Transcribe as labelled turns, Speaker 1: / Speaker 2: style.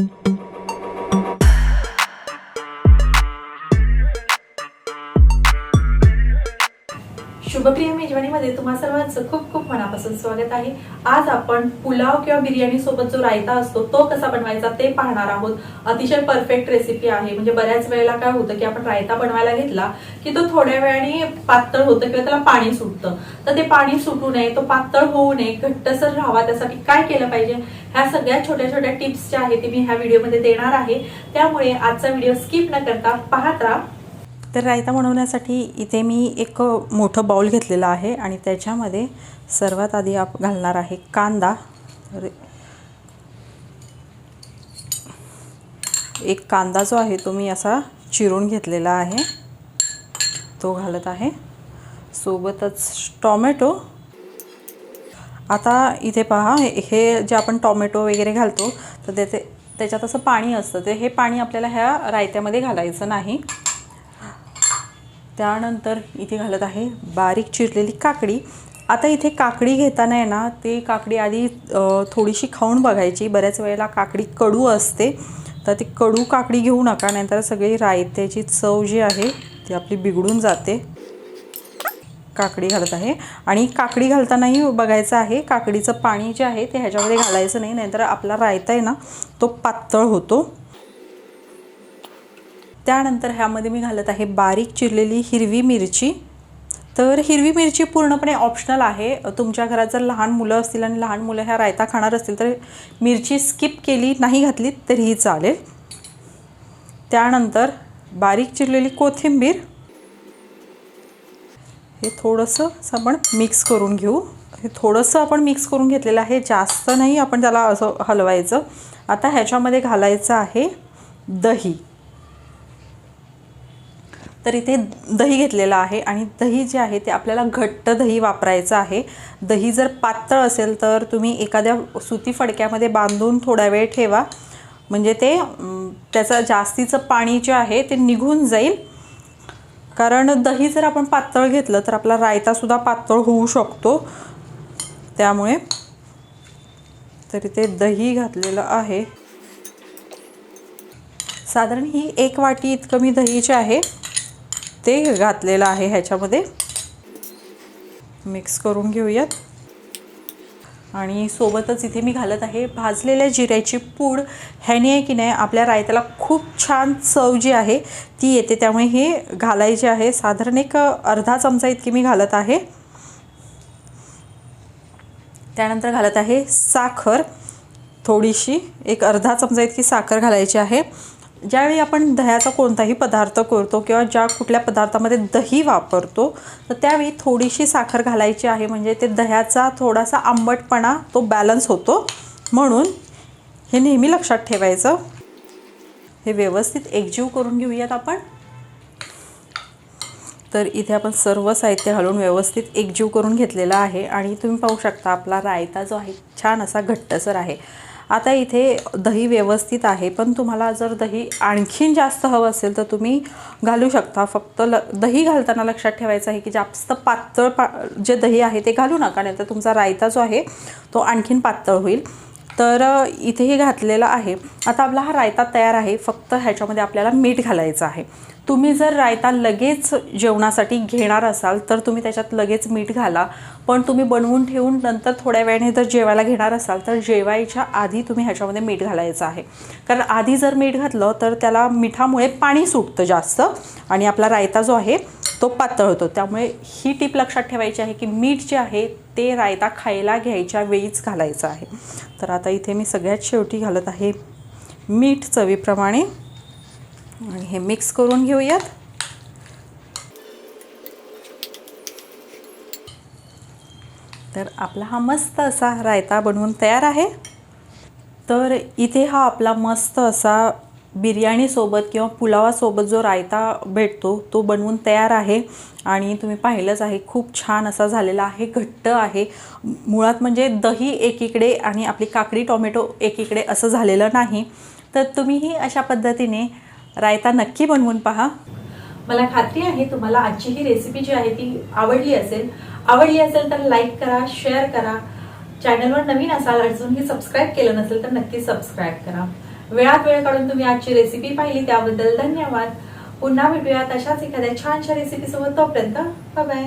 Speaker 1: Thank you. शुभप्रिया मेजवानीमध्ये तुम्हा सर्वांचं खूप खूप मनापासून स्वागत आहे. आज आपण पुलाव किंवा बिर्याणी सोबत जो रायता असतो तो कसा बनवायचा ते पाहणार आहोत. अतिशय परफेक्ट रेसिपी आहे. म्हणजे बऱ्याच वेळेला काय होतं की आपण रायता बनवायला घेतला की तो थोड्या वेळाने पातळ होतं किंवा त्याला पाणी सुटतं. तर ते पाणी सुटू नये तो पातळ होऊ नये घट्टसर राहावा. त्यासाठी काय केलं पाहिजे? ह्या सगळ्या छोट्या छोट्या टिप्स ज्या आहेत ते मी ह्या व्हिडिओमध्ये देणार आहे. त्यामुळे आजचा व्हिडिओ स्किप न करता पाहत राहा.
Speaker 2: तर रायता बनवण्यासाठी इथे मी एक मोठं बाउल घेतलेलं आहे आणि त्याच्यामध्ये सर्वात आधी आप घालणार आहे कांदा. तर एक कांदा जो आहे तो मी असा चिरून घेतलेला आहे. तो घालत आहे. सोबतच टॉमॅटो. आता इथे पहा हे हे जे आपण टॉमॅटो वगैरे घालतो तर त्याचे त्याच्यात असं पाणी असतं. ते हे पाणी आपल्याला ह्या रायत्यामध्ये घालायचं नाही. त्यानंतर इथे घालत आहे बारीक चिरलेली काकडी. आता इथे काकडी घेताना आहे ना ते काकडी आधी थोडीशी खाऊन बघायची. बऱ्याच वेळेला काकडी कडू असते तर ती कडू काकडी घेऊ नका नाहीतर सगळी रायत्याची चव जी आहे ती आपली बिघडून जाते. काकडी घालत आहे. आणि काकडी घालतानाही बघायचं आहे काकडीचं पाणी जे आहे ते ह्याच्यामध्ये घालायचं नाही नाहीतर आपला रायता आहे ना तो पातळ होतो. त्यानंतर ह्यामध्ये मी घालत आहे बारीक चिरलेली हिरवी मिरची. तर हिरवी मिरची पूर्णपणे ऑप्शनल आहे. तुमच्या घरात जर लहान मुलं असतील आणि लहान मुलं ह्या रायता खाणार असतील तर मिरची स्किप केली नाही घातली तरीही चालेल. त्यानंतर बारीक चिरलेली कोथिंबीर. हे थोडंसं असं आपण मिक्स करून घेऊ. हे थोडंसं आपण मिक्स करून घेतलेलं आहे. जास्त नाही आपण त्याला असं हलवायचं. आता ह्याच्यामध्ये घालायचं आहे दही. तर इथे दही घेतलेलं आहे आणि दही जे आहे ते आपल्याला घट्ट दही वापरायचं आहे. दही जर पातळ असेल तर तुम्ही एखाद्या सुती फडक्यामध्ये बांधून थोडा वेळ ठेवा. म्हणजे ते त्याचं जास्तीचं पाणी जे आहे ते निघून जाईल. कारण दही जर आपण पातळ घेतलं तर आपला रायतासुद्धा पातळ होऊ शकतो. त्यामुळे तर इथे दही घातलेलं आहे. साधारण ही एक वाटी इतकं मी दही जे आहे. ते घातलेलं आहे ह्याच्यामध्ये. मिक्स करून घेऊयात. आणि सोबतच इथे मी घालत आहे भाजलेल्या जिऱ्याची पूड. ह्याने आहे की नाही आपल्या रायताला खूप छान चव जी आहे ती येते. त्यामुळे हे घालायचे आहे. साधारण एक अर्धा चमचा इतकी मी घालत आहे. त्यानंतर घालत आहे साखर. थोडीशी एक अर्धा चमचा इतकी साखर घालायची आहे. ज्यावेळी आपण दह्याचा कोणताही पदार्थ करतो किंवा ज्या कुठल्या पदार्थामध्ये दही वापरतो तर त्यावेळी थोडीशी साखर घालायची आहे. म्हणजे ते दह्याचा थोडासा आंबटपणा तो बॅलन्स होतो. म्हणून हे नेहमी लक्षात ठेवायचं. हे व्यवस्थित एकजीव करून घेऊयात आपण. तर इथे आपण सर्व साहित्य घालून व्यवस्थित एकजीव करून घेतलेला आहे. आणि तुम्ही पाहू शकता आपला रायता जो आहे छान असा घट्टसर आहे. आता इथे दही व्यवस्थित आहे पण तुम्हाला जर दही आणखीन जास्त हवं असेल तर तुम्ही घालू शकता. फक्त ल दही घालताना लक्षात ठेवायचं आहे की जास्त पातळ पा जे दही आहे ते घालू नका नाही तर तुमचा रायता जो आहे तो आणखीन पातळ होईल. तर इथेही घातलेलं आहे. आता आपला हा रायता तयार आहे. फक्त ह्याच्यामध्ये आपल्याला मीठ घालायचं आहे. तुम्ही जर रायता लगेच जेवणासाठी घेणार असाल तर तुम्ही त्याच्यात लगेच मीठ घाला. पण तुम्ही बनवून ठेवून नंतर थोड्या वेळाने जर जेवायला घेणार असाल तर जेवायच्या आधी तुम्ही ह्याच्यामध्ये मीठ घालायचं आहे. कारण आधी जर मीठ घातलं तर त्याला मिठामुळे पाणी सुटतं जास्त. आणि आपला रायता जो आहे तो पातळ होतो त्यामुळे ही टीप लक्षात ठेवायची आहे की मीठ जे आहे ते रायता खायला घ्यायच्या वेळीच घालायचं आहे. तर आता इथे मी सगळ्यात शेवटी घालत आहे मीठ चवीप्रमाणे. आणि हे मिक्स करून घेऊयात. तर आपला हा मस्त असा रायता बनवून तयार आहे. तर इथे हा आपला मस्त असा बिर्याणीसोबत किंवा पुलावासोबत जो रायता भेटतो तो बनवून तयार आहे. आणि तुम्ही पाहिलंच आहे खूप छान असा झालेला आहे घट्ट आहे. मुळात म्हणजे दही एकीकडे आणि आपली काकडी टोमॅटो एकीकडे असं झालेलं नाही. तर तुम्हीही अशा पद्धतीने रायता नक्की बनवून पहा.
Speaker 1: मला खात्री आहे तुम्हाला आजची ही रेसिपी जी आहे ती आवडली असेल. आवडली असेल तर लाईक करा शेअर करा. चॅनलवर नवीन असाल अजूनही सबस्क्राईब केलं नसेल तर नक्की सबस्क्राईब करा. वेळात वेळ काढून तुम्ही आजची रेसिपी पाहिली त्याबद्दल धन्यवाद. पुन्हा भेटूयात अशाच एखाद्या छानशा रेसिपी सोबत. तोपर्यंत बाय